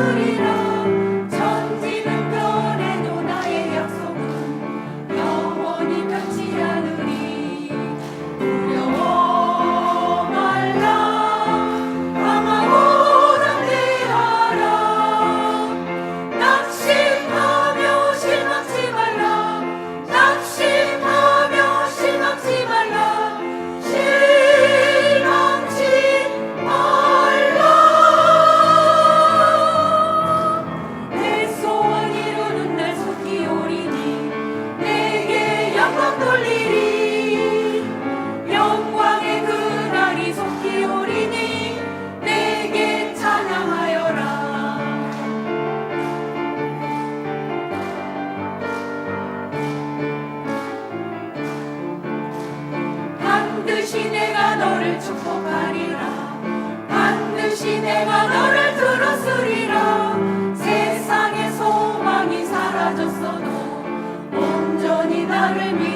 Hallelujah. 너를 축복하리라. 반드시 내가 너를 들었으리라. 세상의 소망이 사라졌어도 온전히 나를 믿